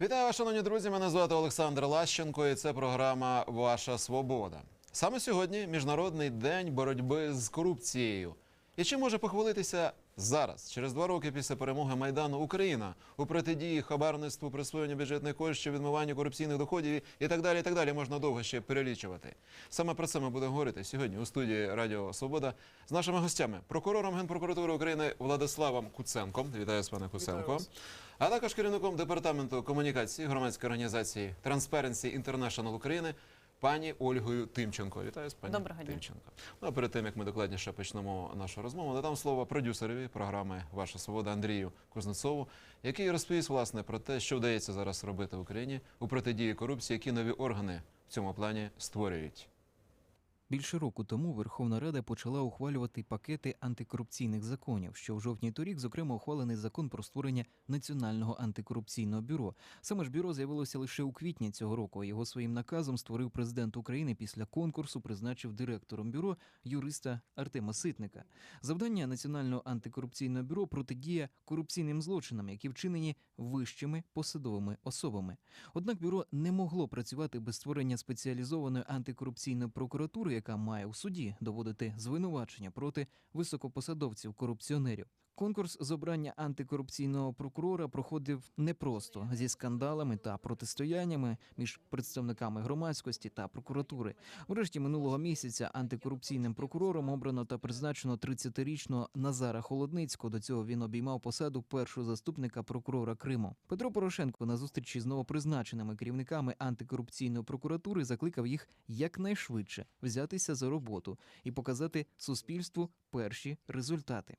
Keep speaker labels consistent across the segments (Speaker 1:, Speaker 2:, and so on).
Speaker 1: Вітаю, вас, шановні друзі. Мене звати Олександр Лащенко, і це програма Ваша Свобода. Саме сьогодні міжнародний день боротьби з корупцією. І чим може похвалитися зараз, через два роки після перемоги майдану Україна у протидії хабарництву, присвоєнню бюджетних коштів, відмиванню корупційних доходів і так далі. І так далі можна довго ще перелічувати. Саме про це ми будемо говорити сьогодні у студії Радіо Свобода з нашими гостями, прокурором Генпрокуратури України Владиславом Куценком. Вітаю з пане Куценко. А також керівником департаменту комунікації громадської організації Transparency International України пані Ольгою Тимченко. Вітаю з пані
Speaker 2: Доброго дня.
Speaker 1: Тимченко. Ну а перед тим як ми докладніше почнемо нашу розмову, надам слово продюсерові програми Ваша свобода Андрію Кузнецову, який розповість власне про те, що вдається зараз робити в Україні у протидії корупції, які нові органи в цьому плані створюють.
Speaker 3: Більше року тому Верховна Рада почала ухвалювати пакети антикорупційних законів. Що в жовтні торік, зокрема, ухвалений закон про створення національного антикорупційного бюро. Саме ж бюро з'явилося лише у квітні цього року. Його своїм наказом створив президент України після конкурсу, призначив директором бюро юриста Артема Ситника. Завдання національного антикорупційного бюро протидія корупційним злочинам, які вчинені вищими посадовими особами. Однак бюро не могло працювати без створення спеціалізованої антикорупційної прокуратури, яка має у суді доводити звинувачення проти високопосадовців корупціонерів. Конкурс з обрання антикорупційного прокурора проходив непросто зі скандалами та протистояннями між представниками громадськості та прокуратури. Врешті минулого місяця антикорупційним прокурором обрано та призначено 30-річного Назара Холодницького. До цього він обіймав посаду першого заступника прокурора Криму. Петро Порошенко на зустрічі з новопризначеними керівниками антикорупційної прокуратури закликав їх якнайшвидше взятися за роботу і показати суспільству перші результати.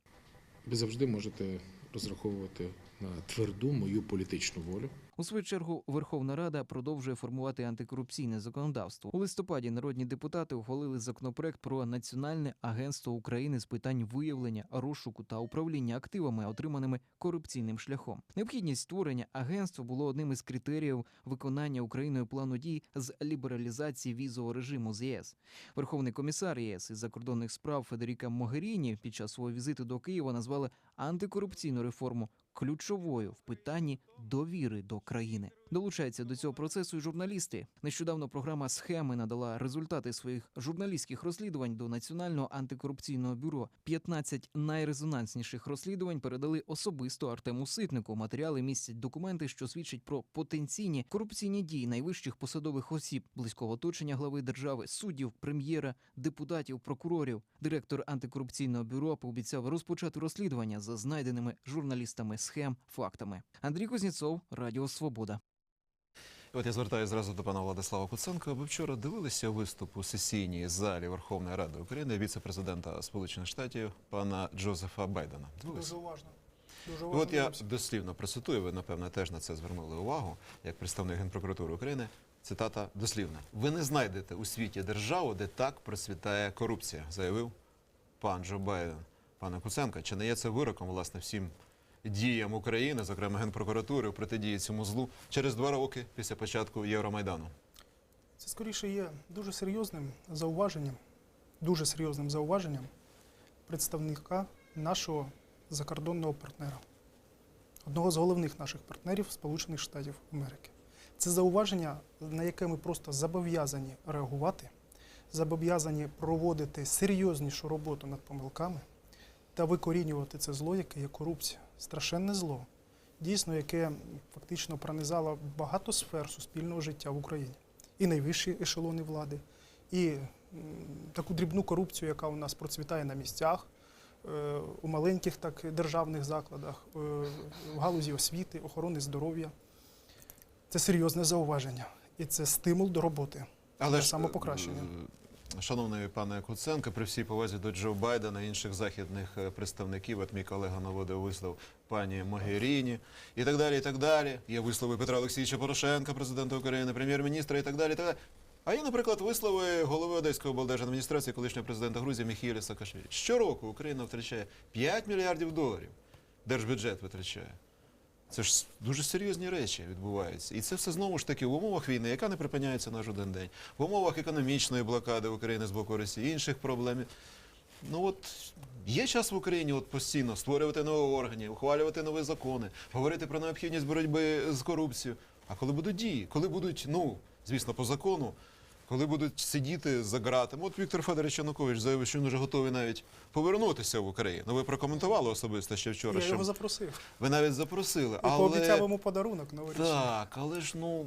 Speaker 4: Ви завжди можете розраховувати на тверду мою політичну волю.
Speaker 3: У свою чергу Верховна Рада продовжує формувати антикорупційне законодавство. У листопаді народні депутати ухвалили законопроект про національне агентство України з питань виявлення, розшуку та управління активами, отриманими корупційним шляхом. Необхідність створення агентства було одним із критеріїв виконання Україною плану дій з лібералізації візового режиму з ЄС. Верховний комісар ЄС із закордонних справ Федеріка Могеріні під час свого візиту до Києва назвали антикорупційну реформу ключовою в питанні довіри до країни. Долучаються до цього процесу і журналісти. Нещодавно програма схеми надала результати своїх журналістських розслідувань до Національного антикорупційного бюро. 15 найрезонансніших розслідувань передали особисто Артему Ситнику. Матеріали містять документи, що свідчать про потенційні корупційні дії найвищих посадових осіб близького оточення глави держави, суддів, прем'єра, депутатів, прокурорів. Директор антикорупційного бюро пообіцяв розпочати розслідування за знайденими журналістами схем, фактами. Андрій Кузнєцов, Радіо Свобода.
Speaker 1: І От я звертаюся зразу до пана Владислава Куценка. Ви вчора дивилися виступ у сесійній залі Верховної Ради України віце-президента Сполучених Штатів пана Джозефа Байдена. Дивилися?
Speaker 5: Дуже уважно. Дуже
Speaker 1: І
Speaker 5: уважно.
Speaker 1: От я дослівно процитую, ви напевно теж на це звернули увагу, як представник Генпрокуратури України. Цитата дослівна: ви не знайдете у світі державу, де так процвітає корупція, заявив пан Джо Байден. Пане Куценко, чи не є це вироком власне всім діям України, зокрема Генпрокуратури, у протидії цьому злу через два роки після початку Євромайдану?
Speaker 5: Це скоріше є дуже серйозним зауваженням, дуже серйозним зауваженням представника нашого закордонного партнера, одного з головних наших партнерів Сполучених Штатів Америки. Це зауваження, на яке ми просто зобов'язані реагувати, зобов'язані проводити серйознішу роботу над помилками та викорінювати це зло, яке є корупція. Страшенне зло, дійсно, яке фактично пронизало багато сфер суспільного життя в Україні. І найвищі ешелони влади, і таку дрібну корупцію, яка у нас процвітає на місцях, е, у маленьких так державних закладах, е, в галузі освіти, охорони здоров'я. Це серйозне зауваження. І це стимул до роботи. Але Для самопокращення.
Speaker 1: Шановний пане Куценко, при всій повазі до Джо Байдена інших західних е, представників, от мій колега наводив вислов пані Могеріні і так далі. і так далі. Є вислови Петра Олексійовича Порошенка, президента України, прем'єр-міністра і так далі. і так далі. А є, наприклад, вислови голови Одеської облдержадміністрації, колишнього президента Грузії Міхіля Саакашвілі. Щороку Україна втрачає 5 мільярдів доларів. Держбюджет витрачає. Це ж дуже серйозні речі відбуваються. І це все знову ж таки в умовах війни, яка не припиняється на жоден день, в умовах економічної блокади України з боку Росії, інших проблем. Ну от є час в Україні от постійно створювати нові органи, ухвалювати нові закони, говорити про необхідність боротьби з корупцією. А коли будуть дії, коли будуть, ну звісно, по закону, коли будуть сидіти за ґратами. От Віктор Федорович Янукович заявив, що він вже готовий навіть повернутися в Україну. Ну ви прокоментували особисто ще вчора.
Speaker 5: Я
Speaker 1: що
Speaker 5: його запросив.
Speaker 1: ви навіть запросили.
Speaker 5: І
Speaker 1: але...
Speaker 5: пообіцяв йому подарунок новорічний.
Speaker 1: Так, але ж ну.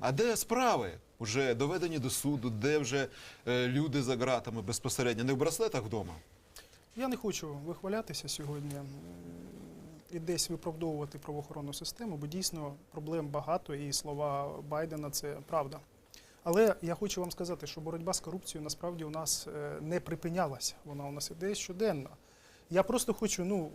Speaker 1: А де справи? Уже доведені до суду, де вже е, люди за ґратами безпосередньо, не в браслетах вдома.
Speaker 5: Я не хочу вихвалятися сьогодні і десь виправдовувати правоохоронну систему, бо дійсно проблем багато, і слова Байдена це правда. Але я хочу вам сказати, що боротьба з корупцією насправді у нас е, не припинялася. Вона у нас іде щоденно. Я просто хочу ну,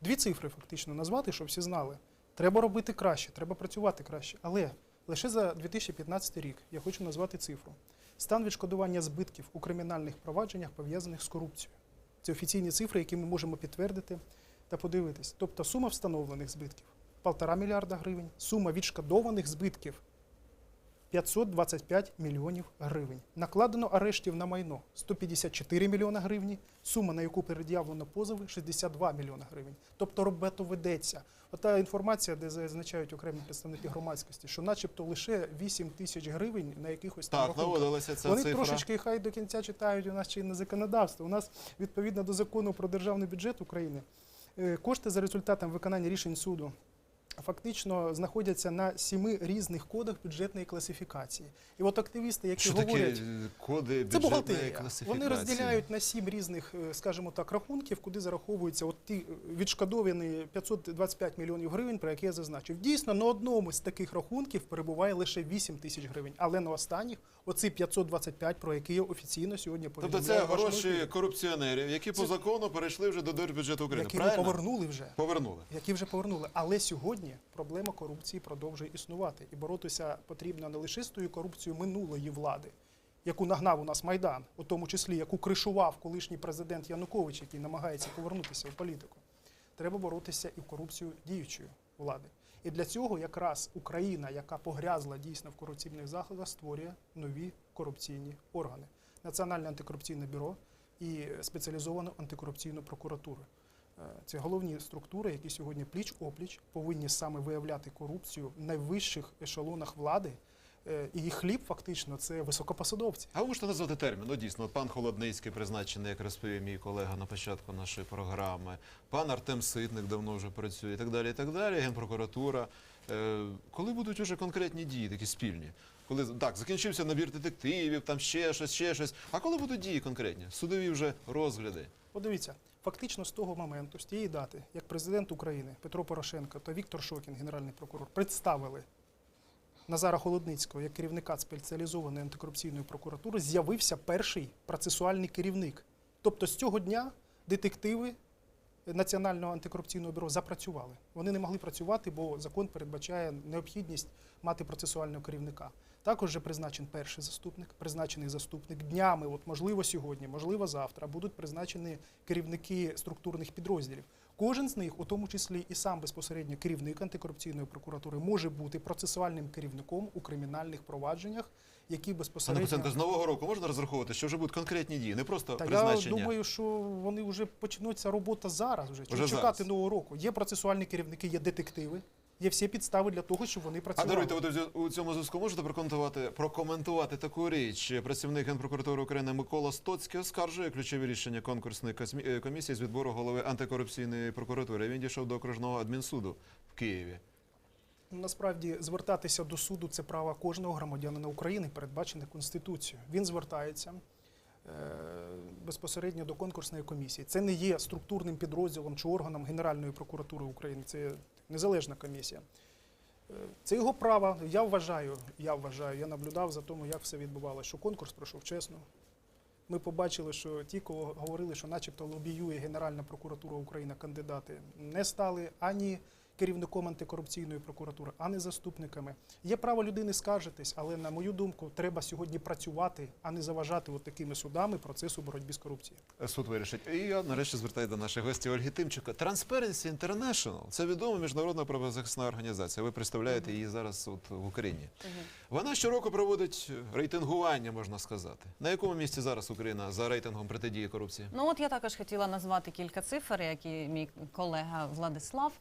Speaker 5: дві цифри фактично назвати, щоб всі знали. Треба робити краще, треба працювати краще. Але лише за 2015 рік я хочу назвати цифру. Стан відшкодування збитків у кримінальних провадженнях пов'язаних з корупцією. Це офіційні цифри, які ми можемо підтвердити та подивитись. Тобто сума встановлених збитків 1,5 мільярда гривень, сума відшкодованих збитків 525 мільйонів гривень. Накладено арештів на майно 154 мільйона гривень, сума, на яку пред'явлено позови 62 мільйона гривень. Тобто робота ведеться. Ота інформація, де зазначають окремі представники громадськості, що начебто лише 8 тисяч гривень на якихось там
Speaker 1: Так, наводилася ця
Speaker 5: Вони
Speaker 1: цифра.
Speaker 5: трошечки хай до кінця читають у нас чинне законодавство. У нас відповідно до закону про державний бюджет України е, кошти за результатом виконання рішень суду. Фактично знаходяться на сіми різних кодах бюджетної класифікації. І от активісти, які
Speaker 1: Що
Speaker 5: говорять,
Speaker 1: таке е, коди
Speaker 5: це
Speaker 1: бюджетної
Speaker 5: бухгалтерія.
Speaker 1: класифікації?
Speaker 5: Вони розділяють на сім різних, е, скажімо так, рахунків, куди зараховуються от ті е, відшкодовані 525 мільйонів гривень, про які я зазначив. Дійсно, на одному з таких рахунків перебуває лише 8 тисяч гривень, але на останніх оці 525, про які я офіційно сьогодні
Speaker 1: Тобто це
Speaker 5: вашому
Speaker 1: гроші корупціонерів, які по закону перейшли вже до держбюджету України.
Speaker 5: які
Speaker 1: Правильно?
Speaker 5: повернули вже.
Speaker 1: Повернули.
Speaker 5: які вже повернули. Але сьогодні проблема корупції продовжує існувати. І боротися потрібно не лише з тою корупцією минулої влади, яку нагнав у нас Майдан, у тому числі яку кришував колишній президент Янукович, який намагається повернутися в політику. Треба боротися і в корупцію діючої влади. І для цього якраз Україна, яка погрязла дійсно в корупційних заходах, створює нові корупційні органи: Національне антикорупційне бюро і спеціалізовану антикорупційну прокуратуру. Е, Це головні структури, які сьогодні пліч опліч повинні саме виявляти корупцію в найвищих ешелонах влади. Е, І їх хліб фактично це високопосадовці.
Speaker 1: А ви можете назвати термін? Ну дійсно, пан Холодницький призначений, як розповів мій колега на початку нашої програми. Пан Артем Ситник давно вже працює, і так далі. І так далі. Генпрокуратура. Е, коли будуть уже конкретні дії, такі спільні? Коли так, закінчився набір детективів, там ще щось, ще щось. А коли будуть дії конкретні? Судові вже розгляди.
Speaker 5: Подивіться, фактично з того моменту, з тієї дати, як президент України Петро Порошенко та Віктор Шокін, генеральний прокурор, представили Назара Холодницького як керівника спеціалізованої антикорупційної прокуратури, з'явився перший процесуальний керівник. Тобто з цього дня детективи Національного антикорупційного бюро запрацювали. Вони не могли працювати, бо закон передбачає необхідність мати процесуального керівника. Також вже призначен перший заступник, призначений заступник днями. От можливо сьогодні, можливо, завтра будуть призначені керівники структурних підрозділів. Кожен з них, у тому числі і сам безпосередньо керівник антикорупційної прокуратури, може бути процесуальним керівником у кримінальних провадженнях, які
Speaker 1: Пане
Speaker 5: безпосередньо
Speaker 1: Куценко, з нового року можна розраховувати, що вже будуть конкретні дії, не просто
Speaker 5: та я думаю, що вони вже почнуться робота зараз. Вже, Чого чекати
Speaker 1: зараз.
Speaker 5: нового року. Є процесуальні керівники, є детективи, є всі підстави для того, щоб вони
Speaker 1: А
Speaker 5: працювали.
Speaker 1: даруйте, от у цьому зв'язку можете прокоментувати, прокоментувати таку річ. Працівник Генпрокуратури України Микола Стоцький оскаржує ключові рішення конкурсної е, комісії з відбору голови антикорупційної прокуратури. Він дійшов до окружного адмінсуду в Києві.
Speaker 5: Насправді звертатися до суду це право кожного громадянина України, передбачене Конституцією. Він звертається е, безпосередньо до конкурсної комісії. Це не є структурним підрозділом чи органом Генеральної прокуратури України. Це незалежна комісія. Е, Це його право. Я вважаю, я вважаю, я наблюдав за тому, як все відбувалося, що конкурс пройшов чесно. Ми побачили, що ті, кого говорили, що начебто лобіює Генеральна прокуратура України, кандидати не стали ані керівником антикорупційної прокуратури, а не заступниками. Є право людини скаржитись, але на мою думку, треба сьогодні працювати, а не заважати от такими судами процесу боротьби з корупцією.
Speaker 1: Суд вирішить. І я нарешті звертаю до нашої гості Ольги Тимчука. Transparency International – це відома міжнародна правозахисна організація. Ви представляєте її зараз от в Україні. Вона щороку проводить рейтингування, можна сказати. На якому місці зараз Україна за рейтингом протидії корупції?
Speaker 2: Ну от я також хотіла назвати кілька цифр, як і мій колега Владислав.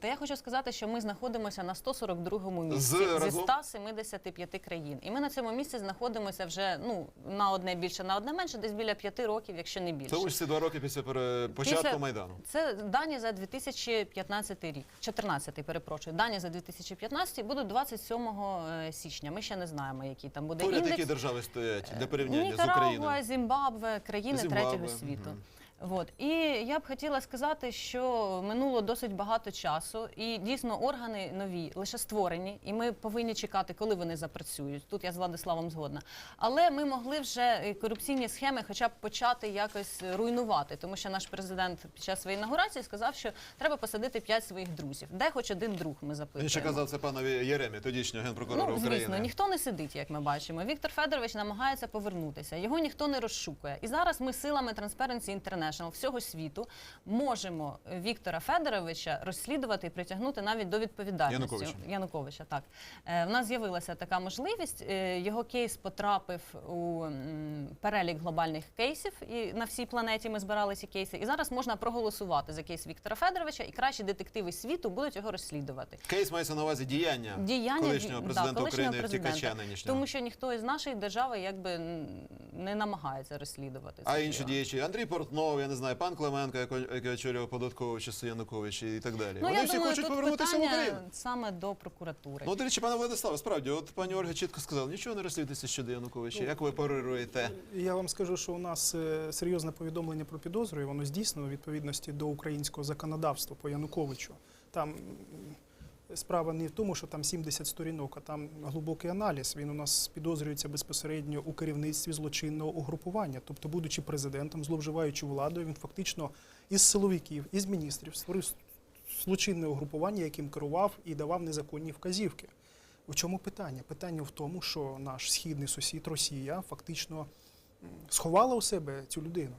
Speaker 2: Та я хочу хочу сказати, що ми знаходимося на 142-му місці
Speaker 1: З
Speaker 2: зі
Speaker 1: разом?
Speaker 2: 175 країн. І ми на цьому місці знаходимося вже ну на одне більше, на одне менше, десь біля п'яти років, якщо не більше.
Speaker 1: Це участі два роки після початку
Speaker 2: Після-
Speaker 1: Майдану.
Speaker 2: Це дані за 2015 рік, 14 перепрошую. Дані за 2015 будуть 27 е, січня. Ми ще не знаємо, який там буде
Speaker 1: Поряд
Speaker 2: індекс.
Speaker 1: які держави стоять для порівняння з
Speaker 2: Нікарагуа,
Speaker 1: Україною.
Speaker 2: Зімбабве, країни
Speaker 1: Зімбабве,
Speaker 2: третього світу.
Speaker 1: мгм.
Speaker 2: От і я б хотіла сказати, що минуло досить багато часу, і дійсно органи нові лише створені, і ми повинні чекати, коли вони запрацюють. Тут я з Владиславом згодна. Але ми могли вже е, корупційні схеми, хоча б почати якось руйнувати, тому що наш президент під час своєї інаугурації сказав, що треба посадити п'ять своїх друзів. Де хоч один друг ми запитуємо.
Speaker 1: Він ще казав це панові Єремі, тодішнього генпрокурора
Speaker 2: Ну,
Speaker 1: України.
Speaker 2: звісно, ніхто не сидить, як ми бачимо. Віктор Федорович намагається повернутися. Його ніхто не розшукує. І зараз ми силами Transparency International всього світу можемо Віктора Федоровича розслідувати і притягнути навіть до відповідальності.
Speaker 1: Януковича.
Speaker 2: Януковича, так. Е, в нас з'явилася така можливість. Е, його кейс потрапив у перелік глобальних кейсів. І на всій планеті ми збирали ці кейси. І зараз можна проголосувати за кейс Віктора Федоровича, і кращі детективи світу будуть його розслідувати.
Speaker 1: Кейс мається на увазі діяння,
Speaker 2: Діяння
Speaker 1: колишнього
Speaker 2: да,
Speaker 1: президента
Speaker 2: колишнього
Speaker 1: України,
Speaker 2: президента.
Speaker 1: втікача нинішнього.
Speaker 2: Тому що ніхто із нашої держави якби не намагається розслідувати.
Speaker 1: А інші діячі Андрій Портнов, я не знаю, пан Клименко, який очолював податкову часи Януковича і так далі.
Speaker 2: Ну,
Speaker 1: Вони
Speaker 2: я
Speaker 1: всі
Speaker 2: думаю,
Speaker 1: хочуть
Speaker 2: тут
Speaker 1: повернутися в
Speaker 2: питання
Speaker 1: Україну.
Speaker 2: саме до прокуратури.
Speaker 1: Ну, до речі, пане Владиславе, справді, от пані Ольга чітко сказала, нічого не розслідується щодо Януковича. Як ви парируєте?
Speaker 5: Я вам скажу, що у нас е, серйозне повідомлення про підозру, і воно здійснено у відповідності до українського законодавства по Януковичу. Там м, справа не в тому, що там 70 сторінок, а там глибокий аналіз. Він у нас підозрюється безпосередньо у керівництві злочинного угрупування. Тобто, будучи президентом, зловживаючи владою, він фактично із силовиків, із міністрів створив злочинне угрупування, яким керував і давав незаконні вказівки. У чому питання? Питання в тому, що наш східний сусід Росія фактично сховала у себе цю людину.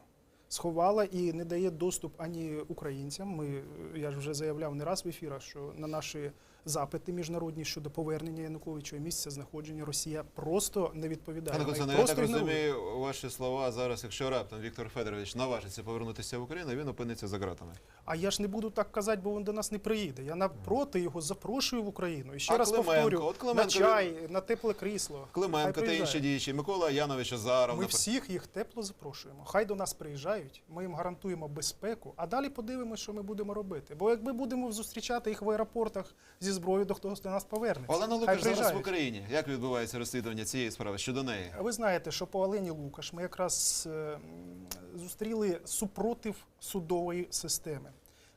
Speaker 5: Сховала і не дає доступ ані українцям. Ми, е, я ж вже заявляв не раз в ефірах, що на наші запити міжнародні щодо повернення Януковича і місця знаходження Росія просто не відповідає.
Speaker 1: Пане Костяне, я так розумію ваші слова зараз, якщо раптом Віктор Федорович наважиться повернутися в Україну, він опиниться за ґратами.
Speaker 5: А я ж не буду так казати, бо він до нас не приїде. Я напроти його запрошую в Україну. І ще
Speaker 1: А
Speaker 5: раз
Speaker 1: Клименко?
Speaker 5: повторю,
Speaker 1: От
Speaker 5: на
Speaker 1: Клименко,
Speaker 5: чай, на тепле крісло.
Speaker 1: Клименко та інші діячі, Микола Янович Азаров.
Speaker 5: Ми
Speaker 1: наприклад.
Speaker 5: всіх їх тепло запрошуємо. Хай до нас приїжджають, ми їм гарантуємо безпеку, а далі подивимося, що ми будемо робити. Бо якби будемо зустрічати їх в аеропортах зі зброєю, то хтось до нас повернеться.
Speaker 1: Олена Лукаш зараз в. Україні. Як відбувається розслідування цієї справи щодо неї?
Speaker 5: Ви знаєте, що по Олені Лукаш ми якраз е, зустріли супротив судової системи.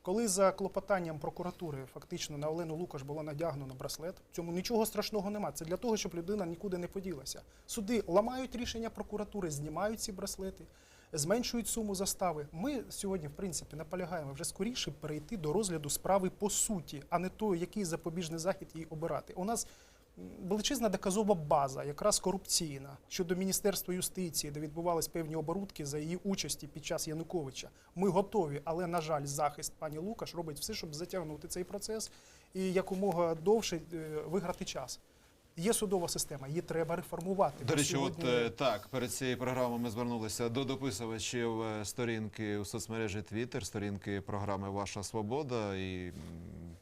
Speaker 5: Коли за клопотанням прокуратури фактично на Олену Лукаш було надягнено браслет, в цьому нічого страшного нема. Це для того, щоб людина нікуди не поділася. Суди ламають рішення прокуратури, знімають ці браслети, зменшують суму застави. Ми сьогодні, в принципі, наполягаємо вже скоріше перейти до розгляду справи по суті, а не то, який запобіжний захід їй обирати. У нас величезна доказова база, якраз корупційна, щодо Міністерства юстиції, де відбувались певні оборудки за її участі під час Януковича. Ми готові, але на жаль, захист пані Лукаш робить все, щоб затягнути цей процес і якомога довше е, виграти час. Є судова система, її треба реформувати.
Speaker 1: До речі, от
Speaker 5: сьогодні-
Speaker 1: е, так, перед цією програмою ми звернулися до дописувачів е, сторінки у соцмережі Twitter, сторінки програми Ваша Свобода і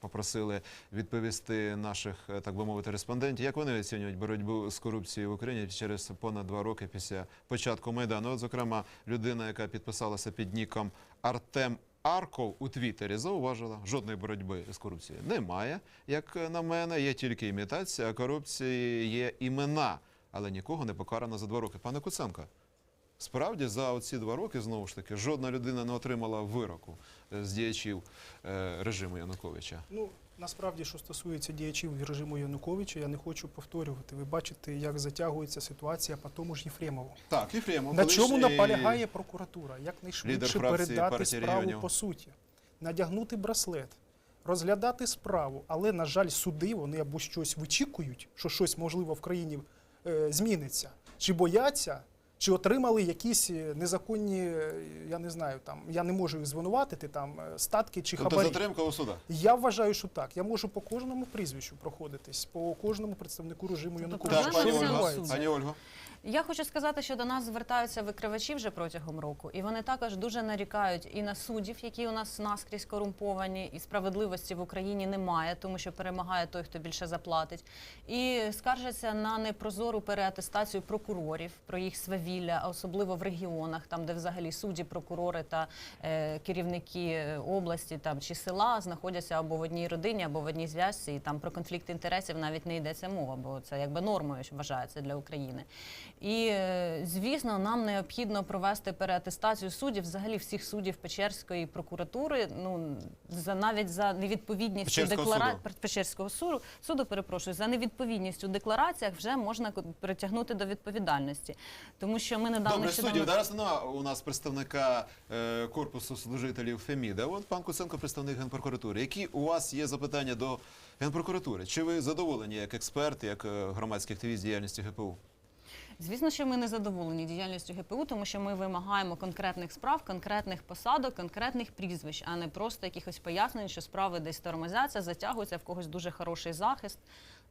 Speaker 1: попросили відповісти наших, е, так би мовити, респондентів, як вони оцінюють боротьбу з корупцією в Україні через понад два роки після початку майдану. От, зокрема, людина, яка підписалася під ніком Артем. Арков у Твіттері зауважила, жодної боротьби з корупцією немає. Як на мене, є тільки імітація, а корупції є імена, але нікого не покарано за два роки. Пане Куценко, справді за оці два роки знову ж таки жодна людина не отримала вироку з діячів е, режиму Януковича.
Speaker 5: Ну, насправді, що стосується діячів режиму Януковича, я не хочу повторювати. Ви бачите, як затягується ситуація по тому ж Єфремову.
Speaker 1: Так, Єфремов,
Speaker 5: На чому наполягає прокуратура? Якнайшвидше передати справу
Speaker 1: регіонів.
Speaker 5: по суті, надягнути браслет, розглядати справу, але, на жаль, суди вони або щось вичікують, що щось можливо в країні е, зміниться, чи бояться. Чи отримали якісь е, незаконні, е, я не знаю, там я не можу їх звинуватити, там е, статки чи
Speaker 1: Тобто
Speaker 5: хабарі.
Speaker 1: затримка у судах.
Speaker 5: Я вважаю, що так. Я можу по кожному прізвищу проходитись, по кожному представнику режиму Януковича.
Speaker 1: Так, пані Ольга, пані.
Speaker 2: Я хочу сказати, що до нас звертаються викривачі вже протягом року, і вони також дуже нарікають і на суддів, які у нас наскрізь корумповані, і справедливості в Україні немає, тому що перемагає той, хто більше заплатить. І скаржаться на непрозору переатестацію прокурорів про їх свавілля, особливо в регіонах, там де взагалі судді, прокурори та е, керівники е, області там чи села знаходяться або в одній родині, або в одній зв'язці, і там про конфлікт інтересів навіть не йдеться мова, бо це якби нормою вважається для України. І е, звісно, нам необхідно провести переатестацію суддів, взагалі всіх суддів Печерської прокуратури. Ну за навіть за невідповідністю
Speaker 1: Печерського
Speaker 2: деклара...
Speaker 1: суду.
Speaker 2: Печерського суду суду, перепрошую, за невідповідністю у деклараціях вже можна притягнути до відповідальності, тому що ми недавно
Speaker 1: Добре, суддів, зараз нема у нас представника е, корпусу служителів Феміда. От пан Куценко, представник генпрокуратури. Які у вас є запитання до генпрокуратури? Чи ви задоволені як експерт, як е, громадський активіст діяльності ГПУ?
Speaker 2: Звісно, що ми не задоволені діяльністю ГПУ, тому що ми вимагаємо конкретних справ, конкретних посадок, конкретних прізвищ, а не просто якихось пояснень, що справи десь тормозяться, затягуються в когось дуже хороший захист.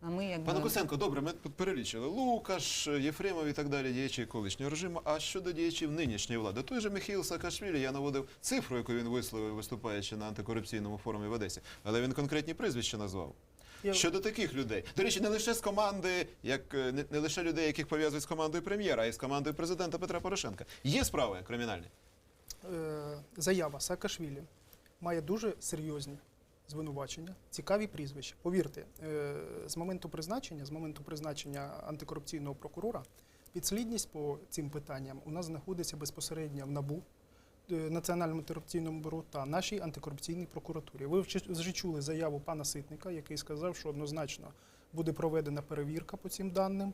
Speaker 2: А ми якби
Speaker 1: Пане Куценко, добре, ми тут перелічили Лукаш, Єфремов і так далі, діячі колишнього режиму. А щодо діячів нинішньої влади, той же Михайло Саакашвілі, я наводив цифру, яку він висловив, виступаючи на антикорупційному форумі в Одесі, але він конкретні прізвища назвав. Щодо таких людей, до речі, не лише з команди, як е, не, не лише людей, яких пов'язують з командою прем'єра, а й з командою президента Петра Порошенка. Є справи кримінальні.
Speaker 5: Е, заява Саакашвілі має дуже серйозні звинувачення, цікаві прізвища. Повірте, е, з моменту призначення, з моменту призначення антикорупційного прокурора, підслідність по цим питанням у нас знаходиться безпосередньо в НАБУ. Е, Національному антикорупційному бюро та нашій антикорупційній прокуратурі. Ви вже чули заяву пана Ситника, який сказав, що однозначно буде проведена перевірка по цим даним.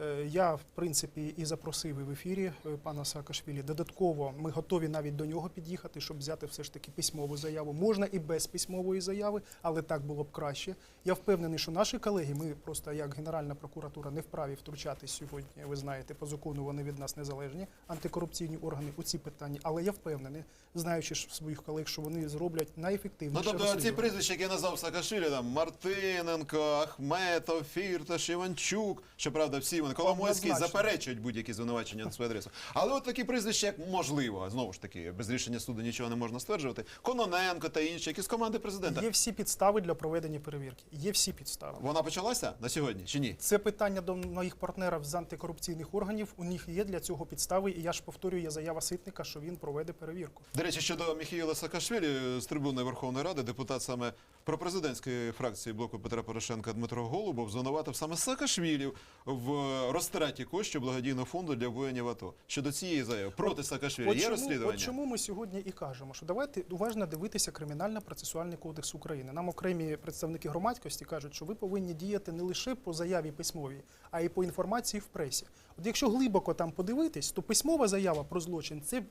Speaker 5: Е, Я, в принципі, і запросив і в ефірі е, пана Саакашвілі. Додатково ми готові навіть до нього під'їхати, щоб взяти все ж таки письмову заяву. Можна і без письмової заяви, але так було б краще. Я впевнений, що наші колеги, ми просто як Генеральна прокуратура не вправі втручатись сьогодні. Ви знаєте, по закону вони від нас незалежні, антикорупційні органи у ці питання. Але я впевнений, знаючи ж своїх колег, що вони зроблять
Speaker 1: Ну
Speaker 5: найефективніше.
Speaker 1: тобто ці прізвища, які я назвав Саакашвілі, там Мартиненко, Ахметов, Фірташ, Іванчук. Щоправда, всі вони Коломойський
Speaker 5: Однозначно.
Speaker 1: заперечують будь-які звинувачення на свою адресу. Але от такі прізвища, як можливо, знову ж таки, без рішення суду нічого не можна стверджувати. Кононенко та інші, які з команди президента.
Speaker 5: Є всі підстави для проведення перевірки. Є всі підстави.
Speaker 1: Вона почалася на сьогодні чи ні?
Speaker 5: Це питання до моїх партнерів з антикорупційних органів. У них є для цього підстави, і я ж повторюю, є заява Ситника, що він проведе перевірку.
Speaker 1: До речі, щодо Міхаїла Саакашвілі з трибуни Верховної Ради, депутат саме пропрезидентської фракції блоку Петра Порошенка Дмитро Голубов звинуватив саме Саакашвілі в розтраті коштів благодійного фонду для воїнів АТО. Щодо цієї заяви проти Саакашвілі є
Speaker 5: чому,
Speaker 1: розслідування?
Speaker 5: от чому ми сьогодні і кажемо, що давайте уважно дивитися кримінально-процесуальний кодекс України. Нам окремі представники громадськості кажуть, що ви повинні діяти не лише по заяві письмовій, а й по інформації в пресі. От якщо глибоко там подивитись, то письмова заява про злочин це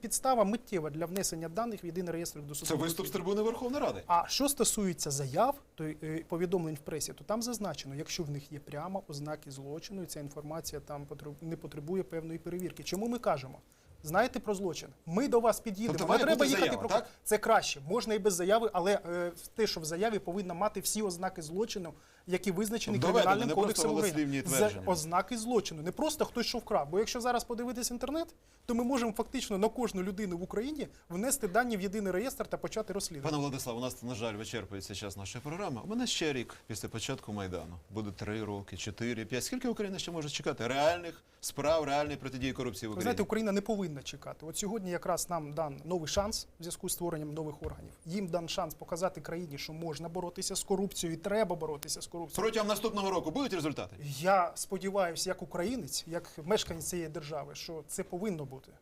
Speaker 5: підстава миттєва для внесення даних в єдиний реєстр
Speaker 1: Це виступ з трибуни Верховної Ради.
Speaker 5: А що стосується заяв, то е, повідомлень в пресі, то там зазначено, якщо в них є прямо ознаки злочину, і ця інформація там не потребує певної перевірки. Чому ми кажемо? Знаєте про злочин? Ми до вас під'їдемо.
Speaker 1: Тобто
Speaker 5: не треба їхати
Speaker 1: заява,
Speaker 5: про
Speaker 1: так?
Speaker 5: це краще. Можна і без заяви, але е, те, що в заяві повинна мати всі ознаки злочину, які визначені
Speaker 1: Доведено,
Speaker 5: кримінальним кодексом України. За ознаки злочину, не просто хтось що вкрав. Бо якщо зараз подивитись інтернет, то ми можемо фактично на кожну людину в Україні внести дані в єдиний реєстр та почати розслідування.
Speaker 1: Пане Владислав, у нас, на жаль, вичерпується час нашої програми. У мене ще рік після початку Майдану. Буде три роки, чотири, п'ять. Скільки Україна ще може чекати реальних справ, реальної протидії корупції в
Speaker 5: Ви
Speaker 1: Україні?
Speaker 5: знаєте, Україна не повинна чекати. От сьогодні якраз нам дан новий шанс в зв'язку з створенням нових органів. Їм дан шанс показати країні, що можна боротися з корупцією, і треба боротися з корупцією.
Speaker 1: Протягом наступного року будуть результати?
Speaker 5: Я сподіваюся, як українець, як мешканець цієї держави, що це повинно бути.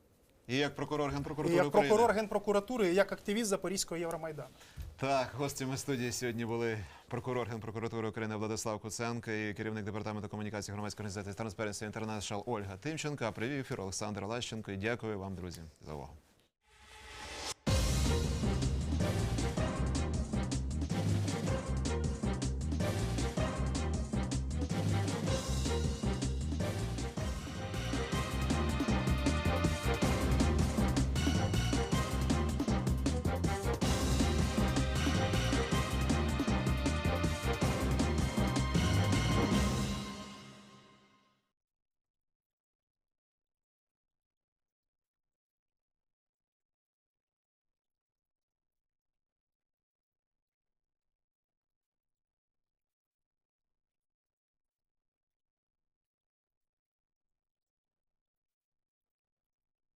Speaker 1: І як прокурор
Speaker 5: І
Speaker 1: Генпрокуратури
Speaker 5: як
Speaker 1: України?
Speaker 5: прокурор генпрокуратури, і як активіст Запорізького Євромайдану.
Speaker 1: Так, гостями студії сьогодні були прокурор Генпрокуратури України Владислав Куценко і керівник департаменту комунікації громадської організації Transparency International Ольга Тимченко. А привів ефір Олександр Лащенко. І дякую вам, друзі, за увагу.